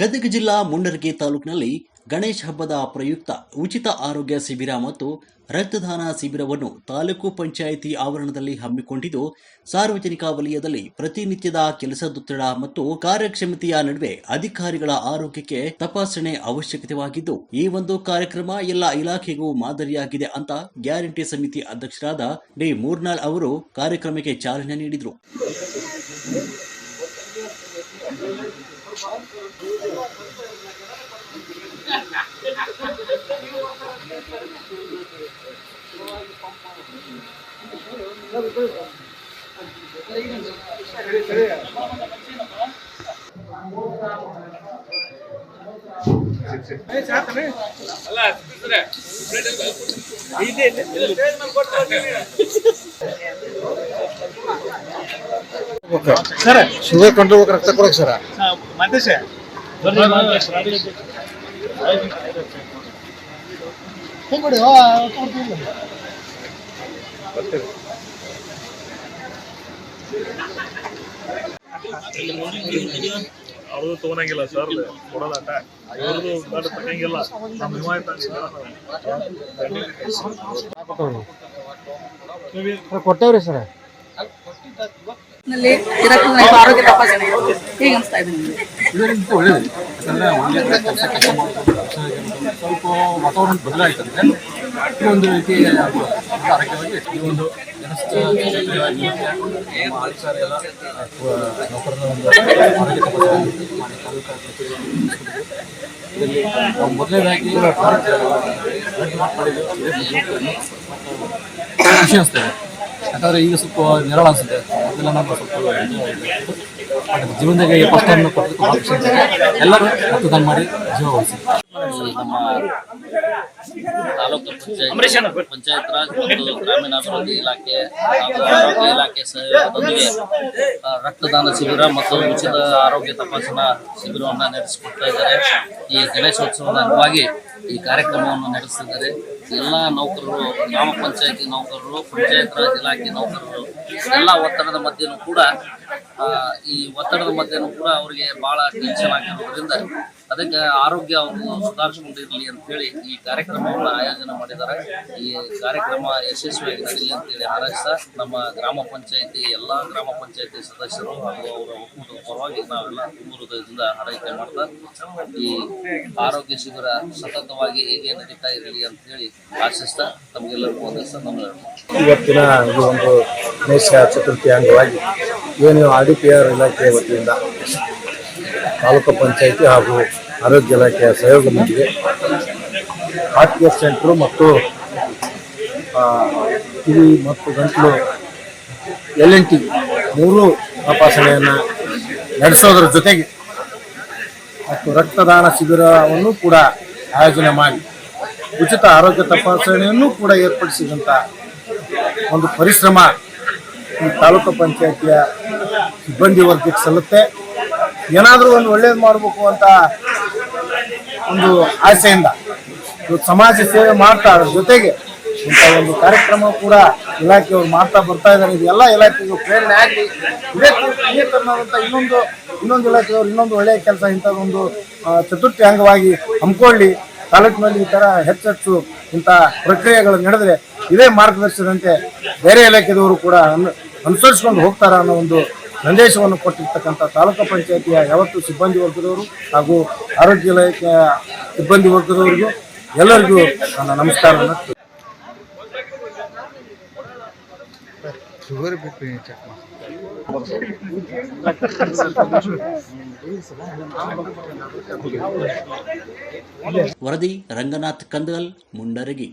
ಗದಗ ಜಿಲ್ಲಾ ಮುಂಡರಗಿ ತಾಲೂಕಿನಲ್ಲಿ ಗಣೇಶ ಹಬ್ಬದ ಪ್ರಯುಕ್ತ ಉಚಿತ ಆರೋಗ್ಯ ಶಿಬಿರ ಮತ್ತು ರಕ್ತದಾನ ಶಿಬಿರವನ್ನು ತಾಲೂಕು ಪಂಚಾಯಿತಿ ಆವರಣದಲ್ಲಿ ಹಮ್ಮಿಕೊಂಡಿದ್ದು, ಸಾರ್ವಜನಿಕ ವಲಯದಲ್ಲಿ ಪ್ರತಿನಿತ್ಯದ ಕೆಲಸದೊತ್ತಡ ಮತ್ತು ಕಾರ್ಯಕ್ಷಮತೆಯ ನಡುವೆ ಅಧಿಕಾರಿಗಳ ಆರೋಗ್ಯಕ್ಕೆ ತಪಾಸಣೆ ಅವಶ್ಯಕತೆವಾಗಿದ್ದು ಈ ಒಂದು ಕಾರ್ಯಕ್ರಮ ಎಲ್ಲ ಇಲಾಖೆಗೂ ಮಾದರಿಯಾಗಿದೆ ಅಂತ ಗ್ಯಾರಂಟಿ ಸಮಿತಿ ಅಧ್ಯಕ್ಷರಾದ ಡಿ ಮೂರ್ನಾಳ್ ಅವರು ಕಾರ್ಯಕ್ರಮಕ್ಕೆ ಚಾಲನೆ ನೀಡಿದರು. ಸರ್ ಶುಗರ್ ಕಂಟ್ರೋಲ್ ರಕ್ತ ಕೊಡಕ್ ಸರ? ಮಂತೇಶ ಅವ್ರದ್ದು ತಗೊಳಂಗಿಲ್ಲ ಸರ್ ಕೊಡೋದಾಟ ಅವ್ರದ್ದು ತಗಂಗಿಲ್ಲ ನಮ್ಮ ಹಿಮಾಯತ ಕೊಟ್ಟವ್ರಿ ಸರ್ ನಲ್ಲಿ ಇರಕ್ಕೆ ಆರೋಗ್ಯ ತಪಾಸಣೆ ಹೇಗೆ ಅನಿಸ್ತಾ ಇದೆ ನಿಮಗೆ ಇದರಿಂದ ಒಳ್ಳೇದು ಯಾಕಂದ್ರೆ ಒಳ್ಳೆ ಕೆಲಸ ಕೆಲಸ ಸ್ವಲ್ಪ ವಾತಾವರಣ ಬದಲಾಯ್ತಂದ್ರೆ ಈ ಒಂದು ರೀತಿ ಆರೋಗ್ಯವಾಗಿ ಈ ಒಂದು ಮೊದಲನೇದಾಗಿ ಖುಷಿ ಅನಿಸ್ತದೆ ಯಾಕಂದ್ರೆ ಈಗ ಸ್ವಲ್ಪ ನೆರಳು ಅನ್ಸುತ್ತೆ ಅದೆಲ್ಲ ನಮ್ಮ ಸ್ವಲ್ಪ ಜೀವನದಾಗ ಫಸ್ಟ್ ಟೈಮ್ ಕೊಟ್ಟು ಎಲ್ಲರೂ ರಕ್ತದಾನ ಮಾಡಿ. ನಮ್ಮ ತಾಲೂಕು ಪಂಚಾಯತ್ ಪಂಚಾಯತ್ ರಾಜ್ ಮತ್ತು ಗ್ರಾಮೀಣಾಭಿವೃದ್ಧಿ ಇಲಾಖೆ ಹಾಗೂ ಆರೋಗ್ಯ ಇಲಾಖೆ ಸಹಯೋಗದೊಂದಿಗೆ ರಕ್ತದಾನ ಶಿಬಿರ ಮತ್ತು ಉಚಿತ ಆರೋಗ್ಯ ತಪಾಸಣಾ ಶಿಬಿರವನ್ನು ನಡೆಸಿಕೊಡ್ತಾ ಇದ್ದಾರೆ. ಈ ಗಣೇಶೋತ್ಸವದ ಅಂಗವಾಗಿ ಈ ಕಾರ್ಯಕ್ರಮವನ್ನು ನಡೆಸ್ತಿದ್ದಾರೆ ಎಲ್ಲ ನೌಕರರು ಗ್ರಾಮ ಪಂಚಾಯತಿ ನೌಕರರು ಪಂಚಾಯತ್ ರಾಜ್ ಇಲಾಖೆ ನೌಕರರು ಎಲ್ಲ ಒತ್ತಡದ ಮಧ್ಯೆನೂ ಕೂಡ ಈ ಒತ್ತಡದ ಮಧ್ಯೆನೂ ಕೂಡ ಅವರಿಗೆ ಬಹಳ ಟೆನ್ಷನ್ ಆಗಿರೋದ್ರಿಂದ ಅದಕ್ಕೆ ಆರೋಗ್ಯ ಅವರು ಸುಧಾರಿಸಿಕೊಂಡಿರಲಿ ಅಂತ ಹೇಳಿ ಈ ಕಾರ್ಯಕ್ರಮವನ್ನು ಆಯೋಜನೆ ಮಾಡಿದ್ದಾರೆ. ಈ ಕಾರ್ಯಕ್ರಮ ಯಶಸ್ವಿಯಾಗಿ ನಡೀಲಿ ಅಂತೇಳಿ ಹಾರೈಸ್ತಾ ನಮ್ಮ ಗ್ರಾಮ ಪಂಚಾಯಿತಿ, ಎಲ್ಲ ಗ್ರಾಮ ಪಂಚಾಯಿತಿ ಸದಸ್ಯರು ಹಾಗೂ ಅವರ ಒಕ್ಕೂಟದ ಪರವಾಗಿ ನಾವೆಲ್ಲ ಹೃದಯದಿಂದ ಹಾರೈಕೆ ಮಾಡ್ತಾ, ಈ ಆರೋಗ್ಯ ಶಿಬಿರ ಸತತವಾಗಿ ಹೀಗೆ ನಡೀತಾ ಇರಲಿ ಅಂತ ಹೇಳಿ ಆಶಿಸ್ತಾ ತಮಗೆಲ್ಲರಿಗೂ ಒಂದಿಸ್ತಾ ನಮ್ಮ ಇವತ್ತಿನ ಇದು ಒಂದು ಗಣೇಶ ಚತುರ್ಥಿ ಅಂಗವಾಗಿ ಏನು ಆರ್ ಡಿ ಪಿ ಆರ್ ಇಲಾಖೆ ವತಿಯಿಂದ ತಾಲೂಕು ಪಂಚಾಯಿತಿ ಹಾಗೂ ಆರೋಗ್ಯ ಇಲಾಖೆಯ ಸಹಯೋಗದೊಂದಿಗೆ ಹಾರ್ಟ್ ಕೇರ್ ಸೆಂಟ್ರು ಮತ್ತು ಕಿವಿ ಮತ್ತು ಗಂಟಲು, ಎಲ್ ಎನ್ ಟಿ ಮೂರು ತಪಾಸಣೆಯನ್ನು ನಡೆಸೋದ್ರ ಜೊತೆಗೆ ಮತ್ತು ರಕ್ತದಾನ ಶಿಬಿರವನ್ನು ಕೂಡ ಆಯೋಜನೆ ಮಾಡಿ, ಉಚಿತ ಆರೋಗ್ಯ ತಪಾಸಣೆಯನ್ನು ಕೂಡ ಏರ್ಪಡಿಸಿದಂಥ ಒಂದು ಪರಿಶ್ರಮ ಈ ತಾಲೂಕು ಪಂಚಾಯತಿಯ ಸಿಬ್ಬಂದಿ ವರ್ಗಕ್ಕೆ ಸಲ್ಲುತ್ತೆ. ಏನಾದರೂ ಒಂದು ಒಳ್ಳೇದು ಮಾಡಬೇಕು ಅಂತ ಒಂದು ಆಸೆಯಿಂದ ಸಮಾಜ ಸೇವೆ ಮಾಡ್ತಾ ಅದ್ರ ಜೊತೆಗೆ ಇಂಥ ಒಂದು ಕಾರ್ಯಕ್ರಮ ಕೂಡ ಇಲಾಖೆಯವರು ಮಾಡ್ತಾ ಬರ್ತಾ ಇದ್ದಾರೆ. ಇದು ಎಲ್ಲ ಇಲಾಖೆಗೂ ಪ್ರೇರಣೆ ಆಗಲಿ. ಇದೇ ಇದೇ ಇನ್ನೊಂದು ಇನ್ನೊಂದು ಇಲಾಖೆಯವರು ಇನ್ನೊಂದು ಒಳ್ಳೆಯ ಕೆಲಸ ಇಂಥದ್ದೊಂದು ಚತುರ್ಥಿ ಅಂಗವಾಗಿ ಹಮ್ಮಿಕೊಳ್ಳಿ. ತಾಲೂಕಿನಲ್ಲಿ ಈ ಥರ ಹೆಚ್ಚೆಚ್ಚು ಇಂಥ ಪ್ರಕ್ರಿಯೆಗಳು ನಡೆದರೆ ಇದೇ ಮಾರ್ಗದರ್ಶನದಂತೆ ಬೇರೆ ಇಲಾಖೆದವರು ಕೂಡ ಅನು, ಅನುಸರಿಸ್ಕೊಂಡು ಹೋಗ್ತಾರ ಅನ್ನೋ ಒಂದು ಸಂದೇಶವನ್ನು ಕೊಟ್ಟಿರ್ತಕ್ಕಂಥ ತಾಲೂಕು ಪಂಚಾಯತಿಯ ಯಾವತ್ತು ಸಿಬ್ಬಂದಿ ವರ್ಗದವರು ಹಾಗೂ ಆರೋಗ್ಯ ಇಲಾಖೆಯ ಸಿಬ್ಬಂದಿ ವರ್ಗದವರಿಗೂ ಎಲ್ಲರಿಗೂ ನನ್ನ ನಮಸ್ಕಾರವನ್ನು ವರದಿ ರಂಗನಾಥ್ ಕಂದಲ್ ಮುಂಡರಗಿ.